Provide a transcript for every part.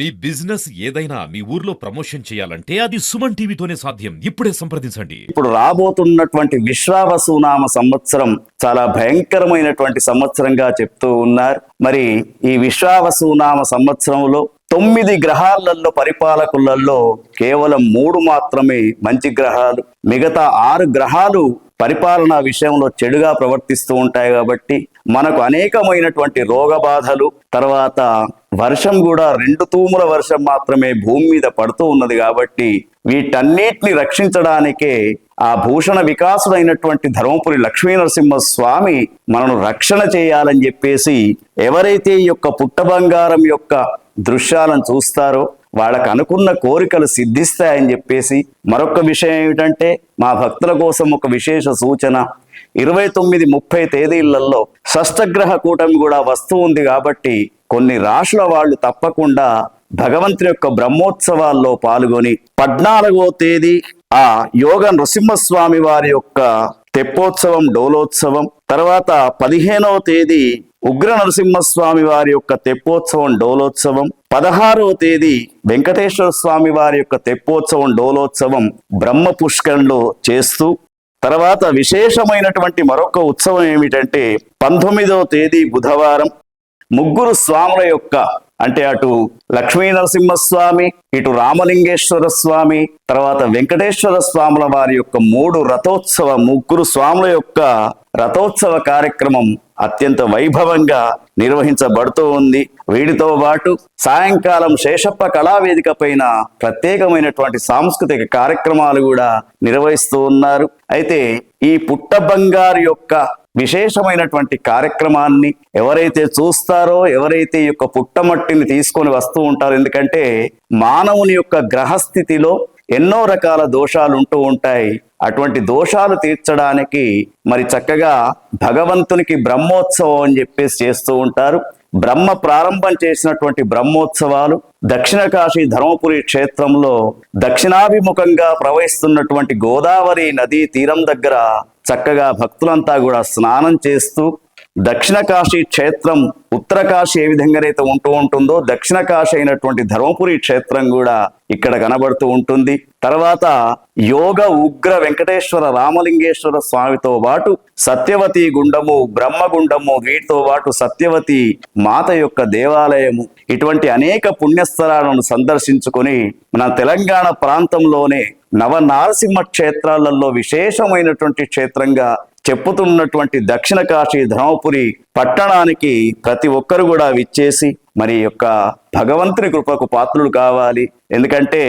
మీ business ఏదైనా మీ ఊర్లో promotion చేయాలంటే అది సుమన్ టీవీతోనే సాధ్యం. ఇప్పుడే సంప్రదించండి. ఇప్పుడు రాబోతున్నటువంటి విశ్వావసునామ సంవత్సరం చాలా భయంకరమైనటువంటి సంవత్సరంగా చెప్తూ ఉన్నారు. మరి ఈ విశ్వావసునామ సంవత్సరంలో తొమ్మిది గ్రహాలలో పరిపాలకులలో కేవలం మూడు మాత్రమే మంచి గ్రహాలు మిగతా ఆరు గ్రహాలు పరిపాలన విషయంలో చెడుగా ప్రవర్తిస్తూ ఉంటాయి కాబట్టి మనకు అనేకమైనటువంటి రోగ బాధలు తర్వాత వర్షం కూడా రెండు తూముల వర్షం మాత్రమే భూమి మీద పడుతూ ఉన్నది కాబట్టి వీటన్నిటిని రక్షించడానికే ఆ భూషణ వికాసుడైనటువంటి ధర్మపురి లక్ష్మీనరసింహ స్వామి మనను రక్షణ చేయాలని చెప్పేసి ఎవరైతే ఈ యొక్క పుట్ట బంగారం యొక్క దృశ్యాలను చూస్తారో వాళ్ళకు అనుకున్న కోరికలు సిద్ధిస్తాయని చెప్పేసి మరొక విషయం ఏమిటంటే మా భక్తుల కోసం ఒక విశేష సూచన. ఇరవై తొమ్మిది ముప్పై తేదీలలో షష్టగ్రహ కూటమి కూడా వస్తూ ఉంది కాబట్టి కొన్ని రాశుల వాళ్ళు తప్పకుండా భగవంతుని యొక్క బ్రహ్మోత్సవాల్లో పాల్గొని పద్నాలుగో తేదీ ఆ యోగ నృసింహస్వామి వారి యొక్క తెప్పోత్సవం డోలోత్సవం తర్వాత పదిహేనవ తేదీ ఉగ్ర నరసింహస్వామి వారి యొక్క తెప్పోత్సవం డోలోత్సవం. పదహారవ తేదీ వెంకటేశ్వర స్వామి వారి యొక్క తెప్పోత్సవం డోలోత్సవం బ్రహ్మ పుష్కరంలో చేస్తూ తర్వాత విశేషమైనటువంటి మరొక ఉత్సవం ఏమిటంటే పంతొమ్మిదవ తేదీ బుధవారం ముగ్గురు స్వాముల యొక్క అంటే అటు లక్ష్మీ నరసింహస్వామి ఇటు రామలింగేశ్వర స్వామి తర్వాత వెంకటేశ్వర స్వాముల వారి యొక్క మూడు రథోత్సవ ముగ్గురు స్వాముల యొక్క రథోత్సవ కార్యక్రమం అత్యంత వైభవంగా నిర్వహించబడుతూ ఉంది. వీటితో పాటు సాయంకాలం శేషప్ప కళావేదిక పైన ప్రత్యేకమైనటువంటి సాంస్కృతిక కార్యక్రమాలు కూడా నిర్వహిస్తూ ఉన్నారు. అయితే ఈ పుట్ట బంగారు యొక్క విశేషమైనటువంటి కార్యక్రమాన్ని ఎవరైతే చూస్తారో ఎవరైతే యొక్క పుట్టమట్టిని తీసుకొని వస్తూ ఉంటారో ఎందుకంటే మానవుని యొక్క గ్రహస్థితిలో ఎన్నో రకాల దోషాలు ఉంటూ ఉంటాయి. అటువంటి దోషాలు తీర్చడానికి మరి చక్కగా భగవంతునికి బ్రహ్మోత్సవం అని చెప్పేసి చేస్తూ ఉంటారు. బ్రహ్మ ప్రారంభం చేసినటువంటి బ్రహ్మోత్సవాలు దక్షిణ కాశీ ధర్మపురి క్షేత్రంలో దక్షిణాభిముఖంగా ప్రవహిస్తున్నటువంటి గోదావరి నదీ తీరం దగ్గర చక్కగా భక్తులంతా కూడా స్నానం చేస్తూ దక్షిణ కాశీ క్షేత్రం ఉత్తర కాశీ ఏ విధంగానైతే ఉంటూ ఉంటుందో దక్షిణ కాశీ అయినటువంటి ధర్మపురి క్షేత్రం కూడా ఇక్కడ కనబడుతూ ఉంటుంది. తర్వాత యోగ ఉగ్ర వెంకటేశ్వర రామలింగేశ్వర స్వామితో పాటు సత్యవతి గుండము బ్రహ్మగుండము వీటితో పాటు సత్యవతి మాత యొక్క దేవాలయము ఇటువంటి అనేక పుణ్యస్థలాలను సందర్శించుకొని మన తెలంగాణ ప్రాంతంలోనే నవ నారసింహ క్షేత్రాలలో విశేషమైనటువంటి క్షేత్రంగా చెప్పుతున్నటువంటి దక్షిణ కాశీ ధర్మపురి పట్టణానికి ప్రతి ఒక్కరు కూడా విచ్చేసి మరి యొక్క భగవంతుని కృపకు పాత్రులు కావాలి. ఎందుకంటే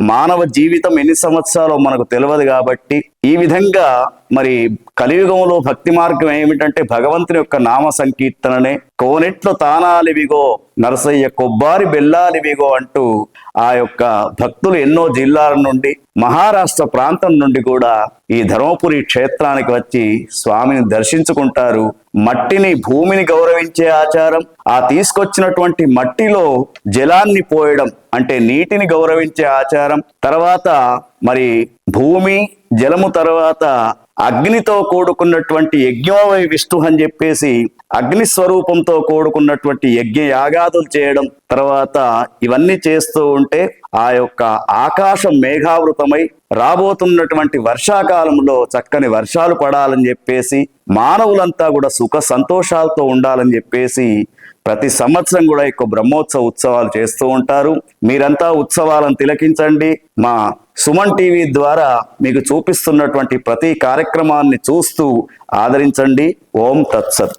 మానవ జీవితం ఎన్ని సంవత్సరాలు మనకు తెలియదు కాబట్టి ఈ విధంగా మరి కలియుగంలో భక్తి మార్గం ఏమిటంటే భగవంతుని యొక్క నామ సంకీర్తననే. కోనెట్లు తానాలివిగో నరసయ్య కొబ్బారి బెల్లాలివిగో అంటూ ఆ యొక్క భక్తులు ఎన్నో జిల్లాల నుండి మహారాష్ట్ర ప్రాంతం నుండి కూడా ఈ ధర్మపురి క్షేత్రానికి వచ్చి స్వామిని దర్శించుకుంటారు. మట్టిని భూమిని గౌరవించే ఆచారం ఆ తీసుకొచ్చినటువంటి మట్టిలో జలాన్ని పోయడం అంటే నీటిని గౌరవించే ఆచారం తర్వాత మరి భూమి జలము తర్వాత అగ్నితో కూడుకున్నటువంటి యజ్ఞమై విష్ణు అని చెప్పేసి అగ్ని స్వరూపంతో కూడుకున్నటువంటి యజ్ఞ యాగాదులు చేయడం తర్వాత ఇవన్నీ చేస్తూ ఉంటే ఆ యొక్క ఆకాశం మేఘావృతమై రాబోతున్నటువంటి వర్షాకాలంలో చక్కని వర్షాలు పడాలని చెప్పేసి మానవులంతా కూడా సుఖ సంతోషాలతో ఉండాలని చెప్పేసి ప్రతి సంవత్సరం కూడా ఎక్కువ బ్రహ్మోత్సవ ఉత్సవాలు చేస్తూ ఉంటారు. మీరంతా ఉత్సవాలను తిలకించండి. మా సుమన్ టీవీ ద్వారా మీకు చూపిస్తున్నటువంటి ప్రతి కార్యక్రమాన్ని చూస్తూ ఆదరించండి. ఓం తత్సత్.